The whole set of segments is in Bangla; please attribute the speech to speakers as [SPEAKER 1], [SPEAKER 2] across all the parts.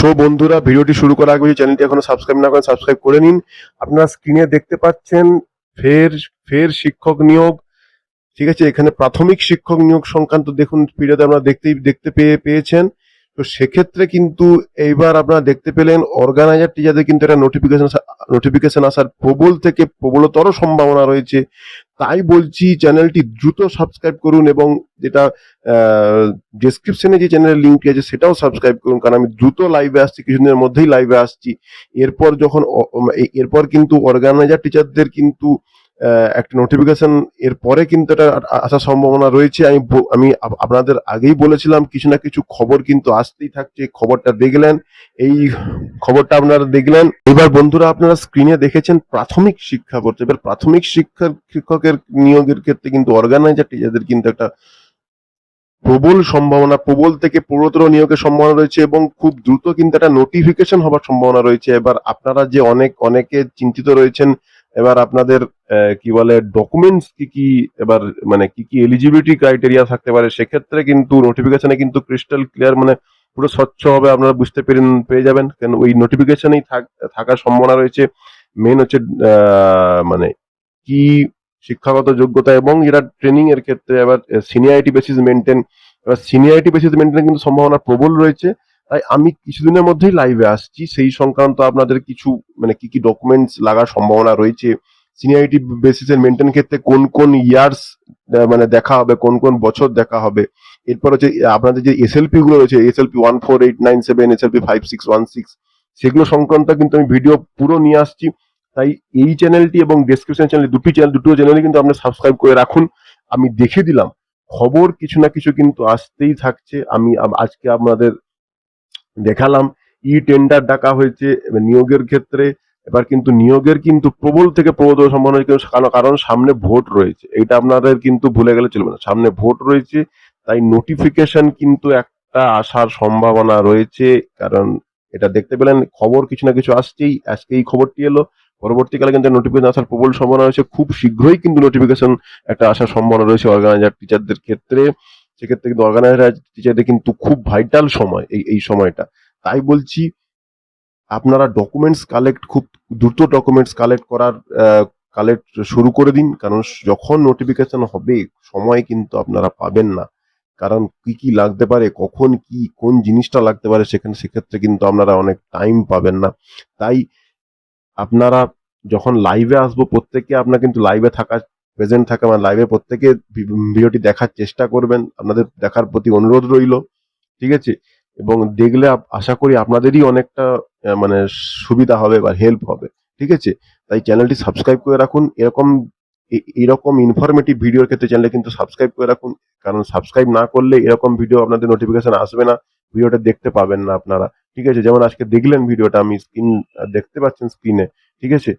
[SPEAKER 1] সো বন্ধুরা, ভিডিওটি শুরু করার আগে চ্যানেলটি এখনও সাবস্ক্রাইব না করেন সাবস্ক্রাইব করে নিন। আপনারা স্ক্রিনে দেখতে পাচ্ছেন ফের ফের শিক্ষক নিয়োগ। ঠিক আছে, এখানে প্রাথমিক শিক্ষক নিয়োগ সংক্রান্ত দেখুন ভিডিওতে আপনারা দেখতেই, দেখতে পেয়ে, পেয়েছেন। তো সেক্ষেত্রে কিন্তু এইবার আপনারা দেখতে পেলেন অর্গানাইজার টিচারদের কিন্তু একটা নোটিফিকেশন নোটিফিকেশন আসার প্রবল থেকে প্রবলতর সম্ভাবনা রয়েছে। তাই বলছি চ্যানেলটি দ্রুত সাবস্ক্রাইব করুন এবং যেটা ডেসক্রিপশনে যে চ্যানেলের লিঙ্কটি আছে সেটাও সাবস্ক্রাইব করুন, কারণ আমি দ্রুত লাইভে আসছি, কিছুদিনের মধ্যেই লাইভে আসছি। এরপর যখন এরপর কিন্তু অর্গানাইজার টিচারদের কিন্তু একটা নোটিফিকেশন এর পরে কিন্তু এটা আসার সম্ভাবনা রয়েছে। আমি আমি আপনাদের আগেই বলেছিলাম, কিছু না কিছু খবর কিন্তু আসতেই থাকছে, খবরটা দেখলেন। এই খবরটা আপনারা দেখলেন। এবার বন্ধুরা, আপনারা স্ক্রিনে দেখেছেন প্রাথমিক শিক্ষা করছে এবার প্রাথমিক শিক্ষার শিক্ষকের নিয়োগের ক্ষেত্রে কিন্তু অর্গানাইজার টিচারদের কিন্তু একটা প্রবল সম্ভাবনা, প্রবল থেকে প্রবলতর নিয়োগের সম্ভাবনা রয়েছে এবং খুব দ্রুত কিন্তু একটা নোটিফিকেশন হবার সম্ভাবনা রয়েছে। এবার আপনারা যে অনেক, অনেকে চিন্তিত রয়েছেন, এবার আপনাদের কি বলে ডকুমেন্টস কি কি, এবার মানে কি কি এলিজিবিলিটি ক্রাইটেরিয়া থাকতে পারে, সেক্ষেত্রে কিন্তু নোটিফিকেশনে কিন্তু ক্রিস্টাল ক্লিয়ার মানে পুরো স্বচ্ছ হবে, আপনারা বুঝতে পেরেন পেয়ে যাবেন। কেন ওই নোটিফিকেশনেই থাকার সম্ভাবনা রয়েছে। মেন হচ্ছে মানে কি শিক্ষাগত যোগ্যতা এবং যেটা ট্রেনিং এর ক্ষেত্রে এবার সিনিয়রিটি বেসিস মেনটেন এবার সিনিয়রিটি বেসিস মেনটেন কিন্তু সম্ভাবনা প্রবল রয়েছে। তাই আমি কিছুদিনের মধ্যেই লাইভে আসছি। সেই সংক্রান্ত আপনাদের কিছু মানে কি কি ডকুমেন্টস লাগার সম্ভাবনা রয়েছে। সিনিয়রিটি বেসিসের মেনটেন ক্ষেত্রে কোন কোন ইয়ার্স মানে দেখা হবে, কোন কোন বছর দেখা হবে। এরপর হচ্ছে আপনাদের যে এসএলপি গুলো রয়েছে SLP one four eight nine seven SLP five six one six সেগুলো সংক্রান্ত কিন্তু আমি ভিডিও পুরো নিয়ে আসছি। তাই এই চ্যানেলটি এবং ডেসক্রিপশন চ্যানেল দুটি চ্যানেল দুটো চ্যানেলে কিন্তু আপনি সাবস্ক্রাইব করে রাখুন। আমি দেখে দিলাম, খবর কিছু না কিছু কিন্তু আসতেই থাকছে। আমি আজকে আপনাদের দেখালাম, ই টেন্ডার ডাকা হয়েছে নিয়োগের ক্ষেত্রে। এবার কিন্তু নিয়োগের কিন্তু প্রবল থেকে প্রবল সম্ভাবনা কারণ সামনে ভোট রয়েছে। এটা আপনাদের কিন্তু ভুলে গেলে চলবে না। সামনে ভোট রয়েছে তাই নোটিফিকেশন কিন্তু একটা আসার সম্ভাবনা রয়েছে, কারণ এটা দেখতে পেলেন খবর কিছু না কিছু আসছেই আজকে এই খবরটি এলো। পরবর্তীকালে কিন্তু নোটিফিকেশন আসার প্রবল সম্ভাবনা রয়েছে। খুব শীঘ্রই কিন্তু নোটিফিকেশন একটা আসার সম্ভাবনা রয়েছে অর্গানাইজার টিচারদের ক্ষেত্রে। সেক্ষেত্রে কিন্তু অর্গানাইজার টিচারদের কিন্তু খুব ভাইটাল সময় এই এই সময়টা। তাই বলছি, আপনারা ডকুমেন্টস কালেক্ট খুব দ্রুত ডকুমেন্টস কালেক্ট করার কালেক্ট শুরু করে দিন। কারণ যখন নোটিফিকেশন হবে, সময় কিন্তু আপনারা পাবেন না। কারণ কি কি লাগতে পারে, কখন কি, কোন জিনিসটা লাগতে পারে সেখানে, সেক্ষেত্রে কিন্তু আপনারা অনেক টাইম পাবেন না। তাই আপনারা যখন লাইভে আসব, প্রত্যেকে আপনার কিন্তু লাইভে থাকা প্রেজেন্ট থাকা মানে লাইভে প্রত্যেকে ভিডিওটি দেখার চেষ্টা করবেন। আপনাদের দেখার প্রতি অনুরোধ রইল, ঠিক আছে? এবং দেখলে আশা করি আপনাদেরই অনেকটা মানে সুবিধা হবে বা হেল্প হবে, ঠিক আছে? তাই চ্যানেলটি সাবস্ক্রাইব করে রাখুন। এরকম এরকম ইনফরমেটিভ ভিডিওর ক্ষেত্রে চ্যানেলটি কিন্তু সাবস্ক্রাইব করে রাখুন। কারণ সাবস্ক্রাইব না করলে এরকম ভিডিও আপনাদের নোটিফিকেশন আসবে না ভিডিওটা দেখতে পাবেন না আপনারা। ঠিক আছে? যেমন আজকে দেখলেন ভিডিওটা আমি স্ক্রিন দেখতে পাচ্ছেন স্ক্রিনে ঠিক আছে?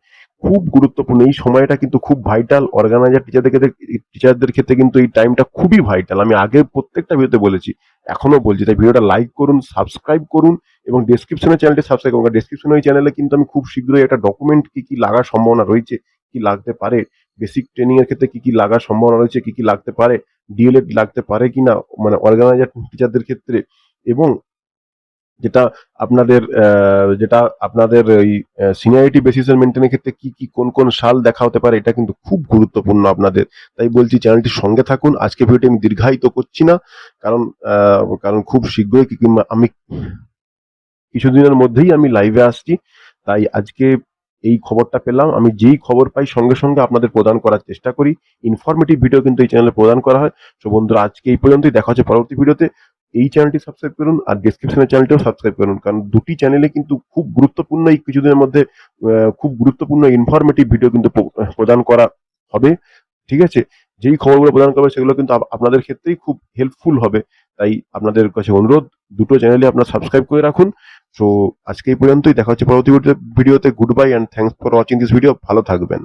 [SPEAKER 1] খুব গুরুত্বপূর্ণ, এই সময়টা কিন্তু খুব ভাইটাল অর্গানাইজার টিচারদের ক্ষেত্রে টিচারদের ক্ষেত্রে কিন্তু এই টাইমটা খুবই ভাইটাল আমি আগে প্রত্যেকটা ভিডিওতে বলেছি এখনও বলছি। তাই ভিডিওটা লাইক করুন সাবস্ক্রাইব করুন এবং ডেসক্রিপশনে চ্যানেলটি সাবস্ক্রাইব করুন। ডেসক্রিপশনে ওই চ্যানেলে কিন্তু আমি খুব শীঘ্রই একটা ডকুমেন্ট কি কি লাগার সম্ভাবনা রয়েছে কি লাগতে পারে? বেসিক ট্রেনিং এর ক্ষেত্রে কি কি লাগার সম্ভাবনা রয়েছে? কি কি লাগতে পারে? ডিএলএড লাগতে পারে কিনা মানে অর্গানাইজার টিচারদের ক্ষেত্রে এবং যেটা আপনাদের যেটা আপনাদের ওই সিনিয়রিটি বেসিসের মেনটেনের ক্ষেত্রে কি কি, কোন কোন সাল দেখা হতে পারে, এটা কিন্তু খুব গুরুত্বপূর্ণ আপনাদের। তাই বলছি চ্যানেলটির সঙ্গে থাকুন। আজকে ভিডিওটি আমি দীর্ঘায়িত করছি না, কারণ কারণ খুব শীঘ্রই কিংবা আমি কিছুদিনের মধ্যেই আমি লাইভে আসছি। তাই আজকে এই খবরটা পেলাম। আমি যেই খবর পাই সঙ্গে সঙ্গে আপনাদের প্রদান করার চেষ্টা করি। ইনফরমেটিভ ভিডিও কিন্তু এই চ্যানেলে প্রদান করা হয়। তো বন্ধুরা, আজকে এই পর্যন্তই। দেখা হচ্ছে পরবর্তী ভিডিওতে এই চ্যানেলটি সাবস্ক্রাইব করুন আর ডিসক্রিপশনের চ্যানেলটিও সাবস্ক্রাইব করুন। কারণ দুটি চ্যানেলে কিন্তু খুব গুরুত্বপূর্ণ, এই কিছুদিনের মধ্যে খুব গুরুত্বপূর্ণ ইনফরমেটিভ ভিডিও কিন্তু প্রদান করা হবে। ঠিক আছে? যেই খবরগুলো প্রদান করবে সেগুলো কিন্তু আপনাদের ক্ষেত্রেই খুব হেল্পফুল হবে। তাই আপনাদের কাছে অনুরোধ, দুটো চ্যানেলে আপনারা সাবস্ক্রাইব করে রাখুন। তো আজকে এই পর্যন্তই। দেখা হচ্ছে পরবর্তী ভিডিওতে goodbye and thanks for watching this video ভালো থাকবেন।